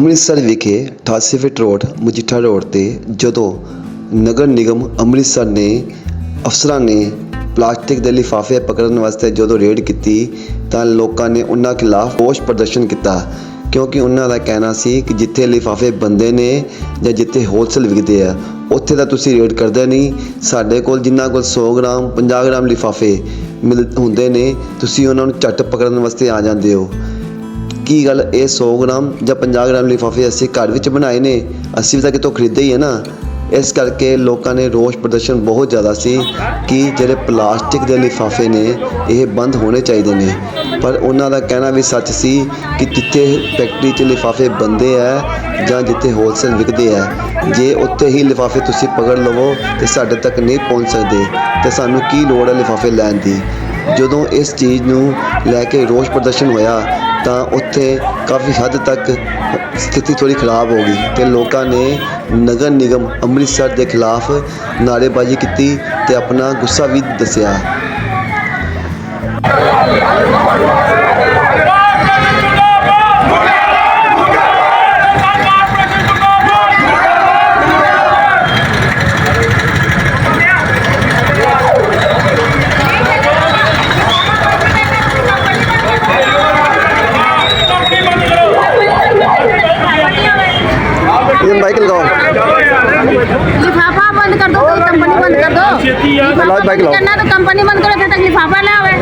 ਅੰਮ੍ਰਿਤਸਰ ਵਿਖੇ 88 feet road, Majitha road ਤੇ ਜਦੋਂ ਨਗਰ ਨਿਗਮ ਅੰਮ੍ਰਿਤਸਰ ਨੇ ਅਫਸਰਾਂ ਨੇ ਪਲਾਸਟਿਕ ਦੇ ਲਿਫਾਫੇ ਪਕੜਨ ਵਾਸਤੇ ਜਦੋਂ ਰੇਡ ਕੀਤੀ, ਤਾਂ ਲੋਕਾਂ ਨੇ ਉਹਨਾਂ ਖਿਲਾਫ ਰੋਸ ਪ੍ਰਦਰਸ਼ਨ ਕੀਤਾ। ਕਿਉਂਕਿ ਉਹਨਾਂ ਦਾ ਕਹਿਣਾ ਸੀ ਕਿ ਜਿੱਥੇ ਲਿਫਾਫੇ ਬੰਦੇ ਨੇ ਜਾਂ ਜਿੱਥੇ ਹੋਲਸੇਲ ਵਿਕਦੇ ਆ, ਉੱਥੇ ਤਾਂ ਤੁਸੀਂ ਰੇਡ ਕਰਦੇ ਨਹੀਂ। ਸਾਡੇ ਕੋਲ ਜਿੰਨਾ ਕੋਲ 100 ਗ੍ਰਾਮ 50 ਗ੍ਰਾਮ ਲਿਫਾਫੇ ਮਿਲ ਹੁੰਦੇ ਨੇ, ਤੁਸੀਂ ਉਹਨਾਂ ਨੂੰ ਝੱਟ ਪਕੜਨ ਵਾਸਤੇ ਆ ਜਾਂਦੇ ਹੋ। ਕੀ ਗੱਲ ਇਹ 100 ਗ੍ਰਾਮ ਜਾਂ 50 ਗ੍ਰਾਮ ਲਿਫਾਫੇ ਅਸੀਂ ਘਰ ਵਿੱਚ ਬਣਾਏ ਨੇ? ਅਸੀਂ ਵੀ ਤਾਂ ਕਿਤੋਂ ਖਰੀਦੇ ਹੀ ਹੈ ਨਾ। ਇਸ ਕਰਕੇ ਲੋਕਾਂ ਨੇ ਰੋਸ ਪ੍ਰਦਰਸ਼ਨ ਬਹੁਤ ਜ਼ਿਆਦਾ ਸੀ ਕਿ ਜਿਹੜੇ ਪਲਾਸਟਿਕ ਦੇ ਲਿਫਾਫੇ ਨੇ, ਇਹ ਬੰਦ ਹੋਣੇ ਚਾਹੀਦੇ ਨੇ। ਪਰ ਉਹਨਾਂ ਦਾ ਕਹਿਣਾ ਵੀ ਸੱਚ ਸੀ ਕਿ ਜਿੱਥੇ ਫੈਕਟਰੀ 'ਚ ਲਿਫਾਫੇ ਬੰਦੇ ਆ ਜਾਂ ਜਿੱਥੇ ਹੋਲਸੇਲ ਵਿਕਦੇ ਆ, ਜੇ ਉੱਥੇ ਹੀ ਲਿਫਾਫੇ ਤੁਸੀਂ ਪਕੜ ਲਵੋ ਤੇ ਸਾਡੇ ਤੱਕ ਨਹੀਂ ਪਹੁੰਚ ਸਕਦੇ, ਤੇ ਸਾਨੂੰ ਕੀ ਲੋੜ ਹੈ ਲਿਫਾਫੇ ਲੈਣ ਦੀ? ਜਦੋਂ ਇਸ ਚੀਜ਼ ਨੂੰ ਲੈ ਕੇ ਰੋਸ ਪ੍ਰਦਰਸ਼ਨ ਹੋਇਆ ਤਾਂ ਉੱਥੇ ਕਾਫੀ ਹੱਦ ਤੱਕ ਸਥਿਤੀ ਥੋੜ੍ਹੀ ਖਰਾਬ ਹੋ ਗਈ ਅਤੇ ਲੋਕਾਂ ਨੇ ਨਗਰ ਨਿਗਮ ਅੰਮ੍ਰਿਤਸਰ ਦੇ ਖਿਲਾਫ ਨਾਅਰੇਬਾਜ਼ੀ ਕੀਤੀ ਅਤੇ ਆਪਣਾ ਗੁੱਸਾ ਵੀ ਦੱਸਿਆ। છેતી યાર લાવ બાઈક લાવ ના તો કંપની બંધ કરો તો તકલીફ આપા લાવે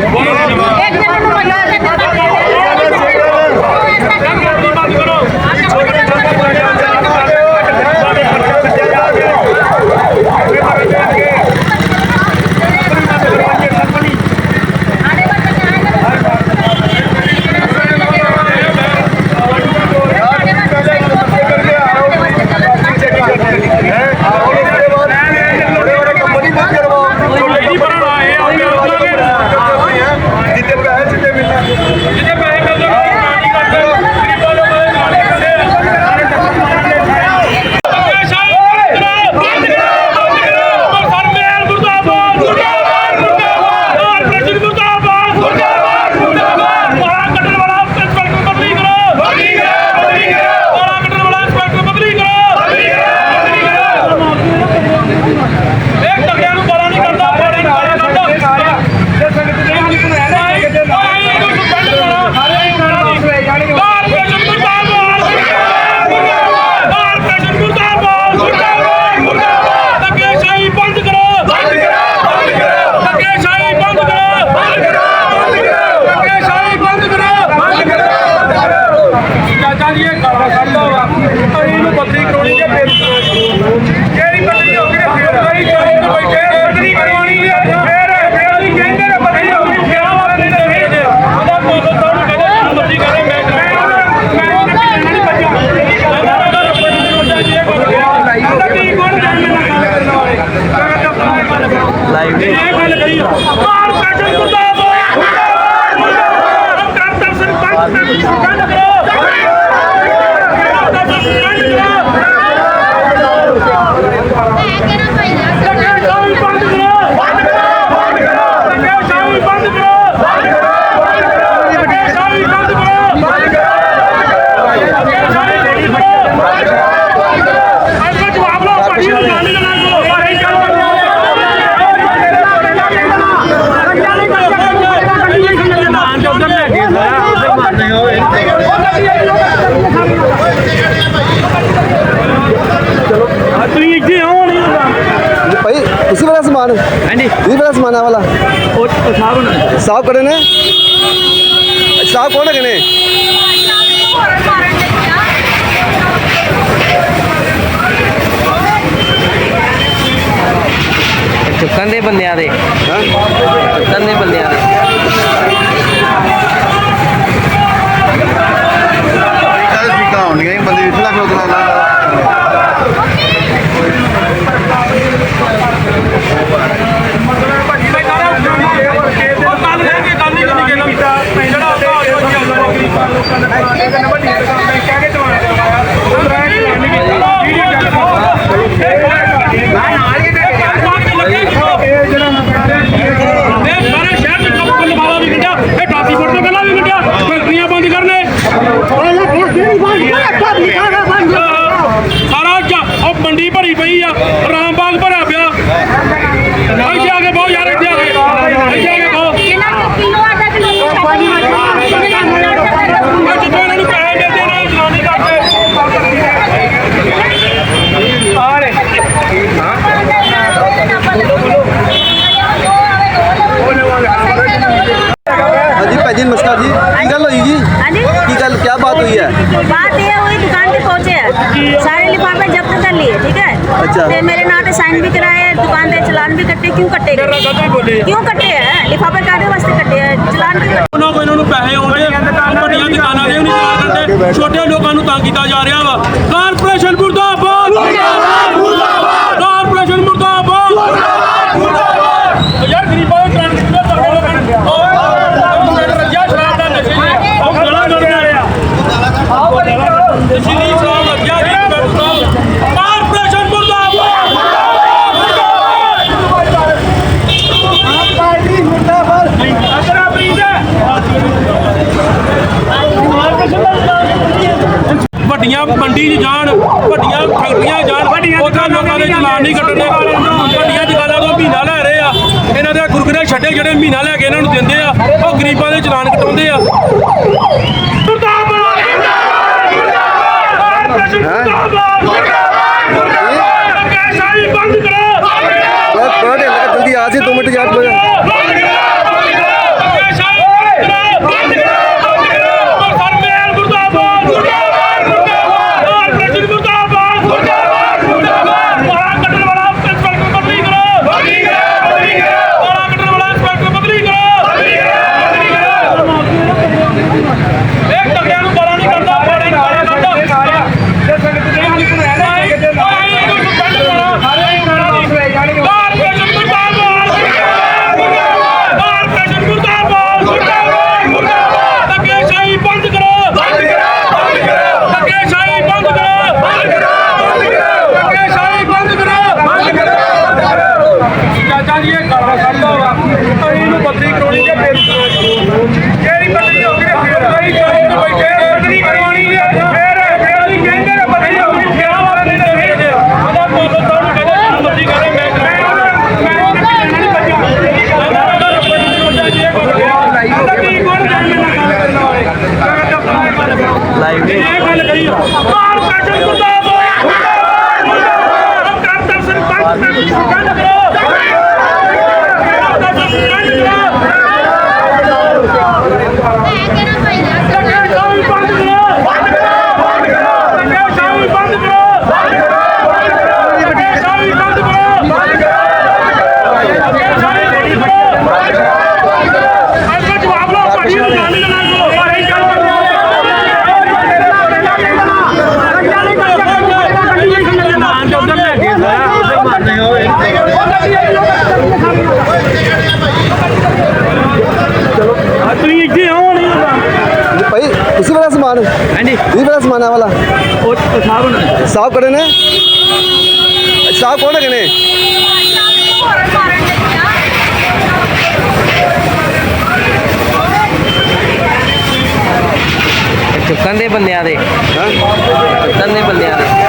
ਤੁਸੀਂ ਇੱਥੇ ਆਓ ਨਹੀਂ ਹੁੰਦਾ ਭਾਈ ਵਾਲਾ ਸਮਾਨ? ਹਾਂਜੀ। ਤੁਸੀਂ ਵਾਲਾ ਸਮਾਨ ਆ ਵਾਲਾ? ਉਹ ਸਾਹਬ ਨਾ ਸਾਫ਼ ਕਰੇ ਨੇ? ਸਾਫ਼ ਕੋਣ ਹੈਗੇ ਨੇ? ਚੁੱਕਣ ਦੇ ਬੰਦਿਆਂ ਦੇ। ਤੇ ਮੇਰੇ ਨਾਂ ਤੇ ਸਾਈਨ ਵੀ ਕਰਾਏ ਦੁਕਾਨ ਦੇ ਚਲਾਨ ਵੀ ਕੱਟੇ ਕਿਉਂ ਕੱਟੇ ਗਏ? ਕਿਉਂ ਕੱਟੇ ਹੈ ਲਿਫਾਫੇ ਕਾਦੇ ਵਾਸਤੇ ਕੱਟੇ ਹੈ ਚਲਾਨ ਕਿਉਂ ਉਹਨਾਂ ਕੋਲ ਇਹਨਾਂ ਨੂੰ ਪੈਸੇ ਆਉਂਦੇ ਆ। ਵੱਡੀਆਂ ਦੁਕਾਨਾਂ ਦੇ ਨਹੀਂ ਜਾ ਦਿੰਦੇ ਛੋਟੇ ਲੋਕਾਂ ਨੂੰ ਤੰਗ ਕੀਤਾ ਜਾ ਰਿਹਾ ਵਾ ਕਾਰਪੋਰੇਸ਼ਨ ਮੁਰਦਾਬਾਦ ਮੁਰਦਾਬਾਦ ਮੁਰਦਾਬਾਦ ਕਾਰਪੋਰੇਸ਼ਨ ਮੁਰਦਾਬਾਦ ਮੁਰਦਾਬਾਦ ਮੁਰਦਾਬਾਦ ਯਾਰ ਗਰੀਬਾਂ ਦੇ ਕਰਨ ਕਿੰਨਾ ਤੱਕ ਲੱਗਣ ਓਏ ਯਾਰ ਸ਼ਰਾਬ ਦਾ ਨਸ਼ੇ ਨੇ। ਉਹ ਗਲਾ ਗੰਦਾ ਰਿਹਾ ਆਓ ਬੜੀ ਨਸ਼ੀਲੀ ਸ਼ਰਾਬ ਲੱਗਿਆ ਗਰੀਬਾਂ ਨੂੰ ਕਾਰਪੋਰੇਸ਼ਨ ਵੱਡੀਆਂ ਮੰਡੀ 'ਚ ਜਾਣ, ਵੱਡੀਆਂ ਫੈਕਟਰੀਆਂ 'ਚ ਜਾਣ, ਉੱਥੇ ਲੋਕਾਂ ਦੇ ਚਲਾਨ ਨਹੀਂ ਕੱਟਣੇ ਵੱਡੀਆਂ ਜਗਾਲਾਂ ਤੋਂ ਮਹੀਨਾ ਲੈ ਰਹੇ ਆ। ਇਹਨਾਂ ਦੇ ਗੁਰਗਰੇ ਛੱਡੇ ਜਿਹੜੇ ਮਹੀਨਾ ਲੈ ਕੇ ਇਹਨਾਂ ਨੂੰ ਦਿੰਦੇ ਆ। ਉਹ ਗਰੀਬਾਂ ਦੇ ਚਲਾਨ ਕਟਾਉਂਦੇ ਆ ਬੰਦ ਕਰੋ ਥੋੜਾ ਢਿੱਲ ਕੇ ਜਲਦੀ ਆ ਜੀ 2 ਮਿੰਟ ਯਾਦ ਹੋ ਜਾ ਇੱਕ ਟੱਕਿਆਂ ਨੂੰ ਬੜਾ ਨਹੀਂ ਕਰਦਾ ਬੜਾ ਨਹੀਂ ਕਰਦਾ ਚਾਚਾ ਜੀ ਇਹ ਗਾਲਾਂ ਕੱਢਦਾ ਵਾ ਅਸੀਂ ਨੂੰ ਬੱਦਰੀ ਕਰਾਉਣੀ ਜੇ ਫੇਰ ਕਿਹੜੀ ਬੱਦਰੀ ਹੋ ਗਈ ਫੇਰ ਨਹੀਂ ਬੱਦਰੀ ਕਰਵਾਉਣੀ ਹੈ ਫੇਰ ਫੇਰ ਅਸੀਂ ਕਹਿੰਦੇ ਨੇ ਬੱਦਰੀ ਹੋ ਗਈ ਫੇਰ ਵਾਲੇ ਨੇ ਫੇਰ ਦੇ ਉਹਦਾ ਪੁੱਤ ਤੁਹਾਨੂੰ ਕਹਿੰਦੇ ਸਾਨੂੰ ਬੱਦਰੀ ਕਰੇ ਮੈਂ ਨਹੀਂ ਲਾਈਵ ਇਹ ਗੱਲ ਕਰੀ ਮਾਰ ਕੱਟ ਮੁਰਦਾਬਾਦ ਕਰ ਦਰਸ਼ਨ ਬੰਦ ਬੰਦ ਕਰੋ ਬੰਦ ਕਰੋ। ਤੁਸੀਂ ਇੱਥੇ ਆਓ ਨਹੀਂ ਭਾਈ ਤੁਸੀਂ ਵਾਲਾ ਸਮਾਨ? ਹਾਂਜੀ। ਤੁਸੀਂ ਵਾਲਾ ਸਮਾਨ ਆ ਵਾਲਾ? ਉਹ ਸਾਹਿਬ ਕਰੇ ਨੇ? ਸਾਫ਼ ਕੋਣ ਨੇ? ਚੁੱਕਣ ਦੇ ਬੰਦਿਆਂ ਦੇ। ਹਾਂ? ਚੁੱਕਣ ਦੇ ਬੰਦਿਆਂ ਦੇ।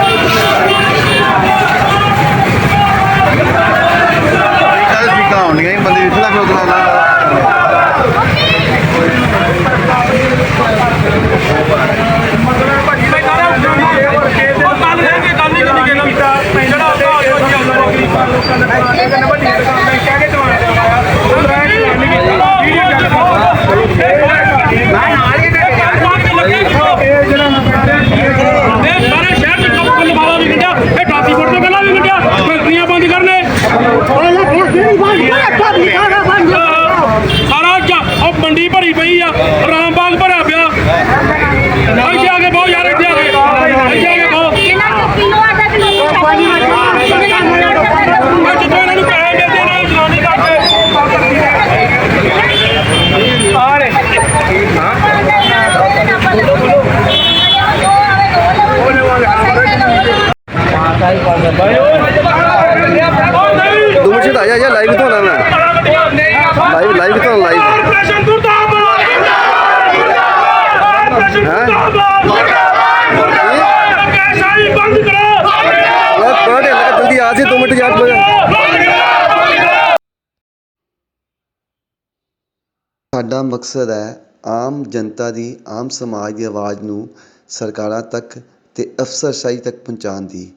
ਸਾਡਾ ਮਕਸਦ ਹੈ ਆਮ ਜਨਤਾ ਦੀ, ਆਮ ਸਮਾਜ ਦੀ ਆਵਾਜ਼ ਨੂੰ ਸਰਕਾਰਾਂ ਤੱਕ ਅਤੇ ਅਫਸਰਸ਼ਾਹੀ ਤੱਕ ਪਹੁੰਚਾਉਣ ਦੀ।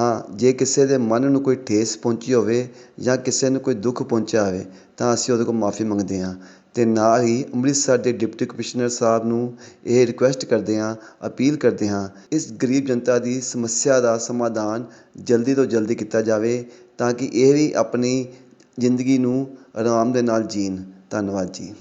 ਹਾਂ, ਜੇ ਕਿਸੇ ਦੇ ਮਨ ਨੂੰ ਕੋਈ ਠੇਸ ਪਹੁੰਚੀ ਹੋਵੇ ਜਾਂ ਕਿਸੇ ਨੂੰ ਕੋਈ ਦੁੱਖ ਪਹੁੰਚਿਆ ਹੋਵੇ, ਤਾਂ ਅਸੀਂ ਉਹਦੇ ਕੋਲ ਮਾਫੀ ਮੰਗਦੇ ਹਾਂ। ਅਤੇ ਨਾਲ ਹੀ ਅੰਮ੍ਰਿਤਸਰ ਦੇ ਡਿਪਟੀ ਕਮਿਸ਼ਨਰ ਸਾਹਿਬ ਨੂੰ ਇਹ ਰਿਕੁਐਸਟ ਕਰਦੇ ਹਾਂ, ਅਪੀਲ ਕਰਦੇ ਹਾਂ, ਇਸ ਗਰੀਬ ਜਨਤਾ ਦੀ ਸਮੱਸਿਆ ਦਾ ਸਮਾਧਾਨ ਜਲਦੀ ਤੋਂ ਜਲਦੀ ਕੀਤਾ ਜਾਵੇ ਤਾਂ ਕਿ ਇਹ ਵੀ ਆਪਣੀ ਜ਼ਿੰਦਗੀ ਨੂੰ ਆਰਾਮ ਦੇ ਨਾਲ ਜੀਣ। ਧੰਨਵਾਦ ਜੀ।